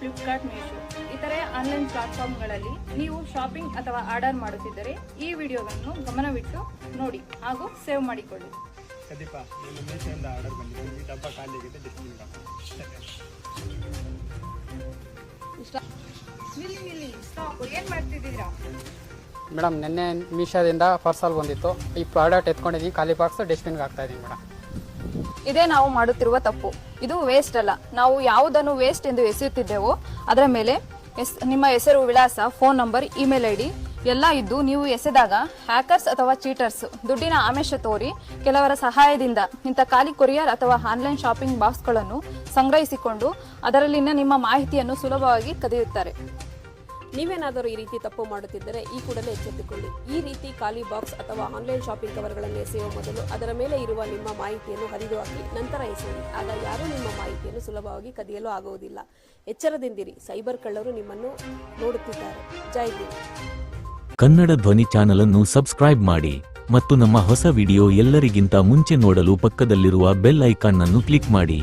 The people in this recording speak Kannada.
ಫ್ಲಿಪ್ಕಾರ್ಟ್ ಮೀಶೋ ಇತರೆ ಆನ್ಲೈನ್ ಪ್ಲಾಟ್ಫಾರ್ಮ್ಗಳಲ್ಲಿ ನೀವು ಶಾಪಿಂಗ್ ಅಥವಾ ಆರ್ಡರ್ ಮಾಡುತ್ತಿದ್ದರೆ ಈ ವಿಡಿಯೋವನ್ನು ಗಮನವಿಟ್ಟು ನೋಡಿ ಹಾಗೂ ಸೇವ್ ಮಾಡಿಕೊಳ್ಳಿ. ಮೇಡಮ್ ನಿನ್ನೆ ಮೀಶೋದಿಂದ ಪರ್ಸಲ್ ಬಂದಿತ್ತು. ಈ ಪ್ರಾಡಕ್ಟ್ ಎತ್ಕೊಂಡಿದ್ದೀನಿ. ಖಾಲಿ ಬಾಕ್ಸ್ ಡಸ್ಟ್ಬಿನ್ಗೆ ಹಾಕ್ತಾ ಇದ್ದೀನಿ ಮೇಡಮ್ ಇದೇ ನಾವು ಮಾಡುತ್ತಿರುವ ತಪ್ಪು. ಇದು ವೇಸ್ಟ್ ಅಲ್ಲ. ನಾವು ಯಾವುದನ್ನು ವೇಸ್ಟ್ ಎಂದು ಎಸೆಯುತ್ತಿದ್ದೆವೋ ಅದರ ಮೇಲೆ ನಿಮ್ಮ ಹೆಸರು ವಿಳಾಸ phone number email I D ಎಲ್ಲ ಇದ್ದು ನೀವು ಎಸೆದಾಗ ಹ್ಯಾಕರ್ಸ್ ಅಥವಾ ಚೀಟರ್ಸ್ ದುಡ್ಡಿನ ಆಮಿಷ ತೋರಿ ಕೆಲವರ ಸಹಾಯದಿಂದ ಇಂಥ ಖಾಲಿ ಕೊರಿಯರ್ ಅಥವಾ ಆನ್ಲೈನ್ ಶಾಪಿಂಗ್ ಬಾಕ್ಸ್ಗಳನ್ನು ಸಂಗ್ರಹಿಸಿಕೊಂಡು ಅದರಲ್ಲಿನ ನಿಮ್ಮ ಮಾಹಿತಿಯನ್ನು ಸುಲಭವಾಗಿ ಕದಿಯುತ್ತಾರೆ. ನೀವೇನಾದರೂ ಈ ರೀತಿ ತಪ್ಪು ಮಾಡುತ್ತಿದ್ದರೆ ಈ ಕೂಡಲೇ ಎಚ್ಚೆತ್ತುಕೊಳ್ಳಿ. ಈ ರೀತಿ ಖಾಲಿ ಬಾಕ್ಸ್ ಅಥವಾ ಆನ್ಲೈನ್ ಶಾಪಿಂಗ್ ಕವರ್ಗಳನ್ನು ಎಸೆಯುವ ಮೊದಲು ಅದರ ಮೇಲೆ ಇರುವ ನಿಮ್ಮ ಮಾಹಿತಿಯನ್ನು ಹರಿದು ಹಾಕಿ, ನಂತರ ಎಸೆಯಿರಿ. ಆಗ ಯಾರೂ ನಿಮ್ಮ ಮಾಹಿತಿಯನ್ನು ಸುಲಭವಾಗಿ ಕದಿಯಲು ಆಗುವುದಿಲ್ಲ. ಎಚ್ಚರದಿಂದಿರಿ. ಸೈಬರ್ ಕಳ್ಳರು ನಿಮ್ಮನ್ನು ನೋಡುತ್ತಿದ್ದಾರೆ. ಜೈ ಹಿಂದ್. ಕನ್ನಡ ಧ್ವನಿ ಚಾನೆಲ್ ಅನ್ನು ಸಬ್ಸ್ಕ್ರೈಬ್ ಮಾಡಿ ಮತ್ತು ನಮ್ಮ ಹೊಸ ವಿಡಿಯೋ ಎಲ್ಲರಿಗಿಂತ ಮುಂಚೆ ನೋಡಲು ಪಕ್ಕದಲ್ಲಿರುವ ಬೆಲ್ ಐಕಾನ್ ಅನ್ನು ಕ್ಲಿಕ್ ಮಾಡಿ.